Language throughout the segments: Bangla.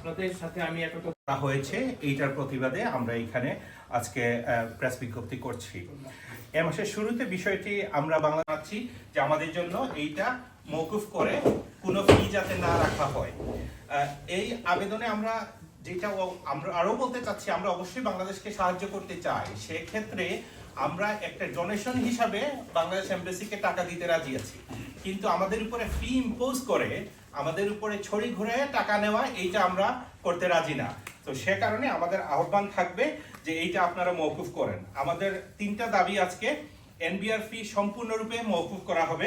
আপনাদের সাথে আমি একটা করা হয়েছে, এইটার প্রতিবাদে আমরা এখানে আজকে প্রেস বিজ্ঞপ্তি করছি। এ মাসের শুরুতে বিষয়টি আমরা বাংলা পাচ্ছি যে আমাদের জন্য এইটা মৌকুফ করে কোনো ফি যাতে না রাখা হয়। এই আবেদনে আমরা যেটা আমরা আরও বলতে চাচ্ছি, আমরা অবশ্যই বাংলাদেশকে সাহায্য করতে চাই। সেক্ষেত্রে আমরা একটা ডোনেশন হিসাবে বাংলাদেশ এমবাসিকে টাকা দিতে রাজি আছি। কিন্তু আমাদের উপরে ফি ইম্পোজ করে, আমাদের উপরে ছড়ি ঘুরে টাকা নেওয়া, এইটা আমরা করতে রাজি না। তো সে কারণে আমাদের আহ্বান থাকবে যে এইটা আপনারা মৌকুফ করেন। আমাদের তিনটা দাবি আজকে, এনবিআর ফি সম্পূর্ণরূপে মৌকুফ করা হবে।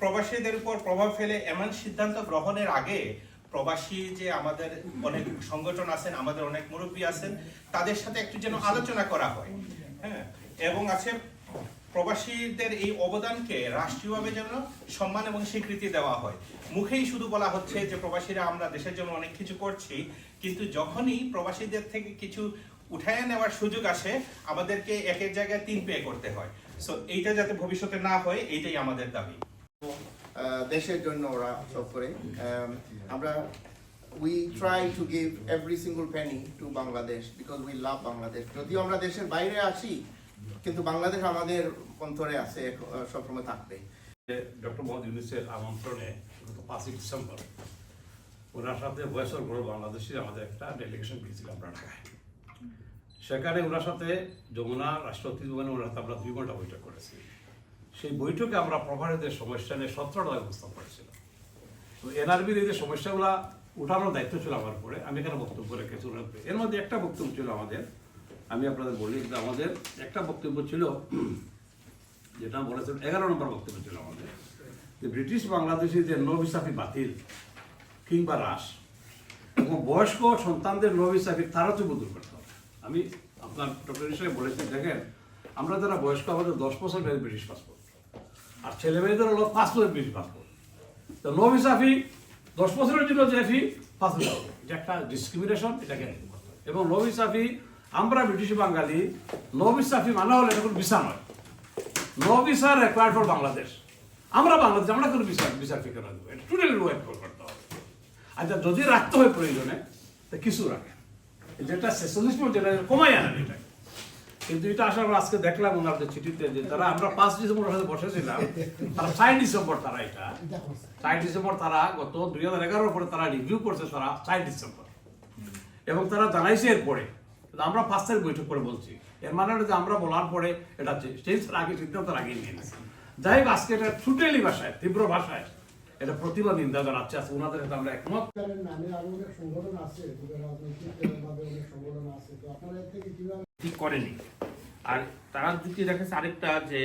প্রবাসীদের উপর প্রভাব ফেলে এমন সিদ্ধান্ত গ্রহণের আগে প্রবাসী যে আমাদের অনেক সংগঠন আছেন, আমাদের অনেক মুরব্বী আছেন, তাদের সাথে একটু যেন আলোচনা করা হয়। হ্যাঁ এবং আছে প্রবাসীদের এই অবদানকে রাষ্ট্রীয়ভাবে যেন সম্মান এবং স্বীকৃতি দেওয়া হয়। মুখেই শুধু বলা হচ্ছে যে প্রবাসীরা আমরা দেশের জন্য অনেক কিছু করছি, কিন্তু যখনই প্রবাসীদের থেকে কিছু উঠায় নেওয়ার সুযোগ আসে, আমাদেরকে একের জায়গায় তিন পে করতে হয়। সো এইটা যাতে ভবিষ্যতে না হয়, এইটাই আমাদের দাবি। দেশের জন্য ওরা সব করে। আমরা we try to give every single penny to Bangladesh because we love Bangladesh যদিও আমরা দেশের বাইরে আসি কিন্তু বাংলাদেশ আমাদের অন্তরে আছে, সবসময় থাকবে। ডক্টর মোহাম্মদ ইউনুসের আমন্ত্রণে, গত পাঁচই ডিসেম্বর, ওনার সাথে বয়সর বড় বাংলাদেশের আমাদের একটা ডেলিগেশন গিয়েছিল আমরা ঢাকায়। সেখানে ওনার সাথে যমুনা রাষ্ট্রপতি ভবনে ওনার সাথে আমরা দুই ঘণ্টা বৈঠক করেছি। সেই বৈঠকে আমরা প্রভারীদের সমস্যা নিয়ে সতেরোটা উপস্থাপন করেছিলাম। তো এনআরবির এই যে সমস্যাগুলো উঠানোর দায়িত্ব ছিল আমার উপরে, আমি এখানে বক্তব্য রেখেছি ওনার। এর মধ্যে একটা বক্তব্য ছিল আমাদের আমি আপনাদের বলি যে আমাদের একটা বক্তব্য ছিল, যেটা বলেছেন, এগারো নম্বর বক্তব্য ছিল আমাদের, যে ব্রিটিশ বাংলাদেশি যে নবিসাফি বাতিল কিংবা হ্রাস এবং বয়স্ক সন্তানদের নবিসাফি তারতম্য দূর করতে হবে আমি আপনার ডক্টর হিসেবে বলেছি, দেখেন, আমরা যারা বয়স্ক, আমাদের দশ বছর মেয়েদের ব্রিটিশ পাসপোর্ট আর ছেলে মেয়েদের হলো পাঁচ বছর ব্রিটিশ পাসপোর্ট তো নবিসাফি দশ বছরের জন্য যে ফি পাঁচ হবে। এটা একটা ডিসক্রিমিনেশন এটাকে। এবং নবিসাফি আমরা ব্রিটিশ বাঙালি নবিসাফি মানা হলে এটা কোনো ভিসা নয়। No visa required for Bangladesh. আমরা বাংলাদেশ, আমরা কোনো ভিসা ভিসা ফি কেন দেবো। এটা টোটালি ওয়েট করতে হবে। আচ্ছা যদি রাখতে হয় প্রয়োজনে, তা কিছু রাখেন যেটা সেশনিস্ট যেটা কমাই আনেন এটা। কিন্তু এটা আসার পর আজকে দেখলাম ওনাদের চিঠিতে যে তারা আমরা পাঁচ ডিসেম্বর সাথে বসেছিলাম। তারা চার ডিসেম্বর তারা এটা। চার ডিসেম্বর তারা গত দুই হাজার এগারোর পরে তারা রিভিউ করছে তারা চার ডিসেম্বর। এবং তারা জানাইছে এরপরে আমরা তারিখ বৈঠক করে বলছি। এর মানে হলো যে আমরা বলার পরে এটা চেঞ্জ আগে সিদ্ধান্ত আগে নিয়ে নিয়েছি যাই হোক, আজকে এটা ছুটেলি ভাষায়, তীব্র ভাষায়। এটা প্রতিবাদ নিন্দা জানাচ্ছে আজকে ওনাদের সাথে আমরা একমত। আছে আছে ঠিক করেনি। আর তারা যুক্তি দেখাচ্ছে আরেকটা যে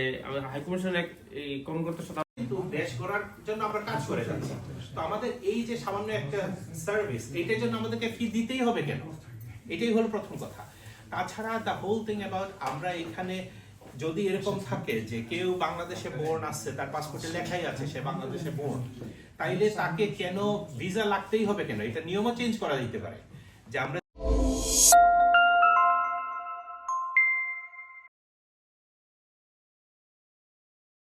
হাইকমিশনের এক, এই কর্মকর্তার সাথে কিন্তু দেশ করার জন্য আমরা কাজ করে যাচ্ছি। তো আমাদের এই যে সামান্য একটা সার্ভিস এটার জন্য আমাদেরকে ফি দিতেই হবে কেন? এটাই হলো প্রথম কথা। তাছাড়া দ্য হোল থিং অ্যাবাউট আমরা এখানে যদি এরকম থাকে যে কেউ বাংলাদেশে বোর্ন আসছে, তার পাসপোর্টে লেখাই আছে, সে বাংলাদেশে বোর্ন তাইলে তাকে কেন ভিসা লাগতেই হবে কেন? এটা নিয়মও চেঞ্জ করা যেতে পারে। যে আমরা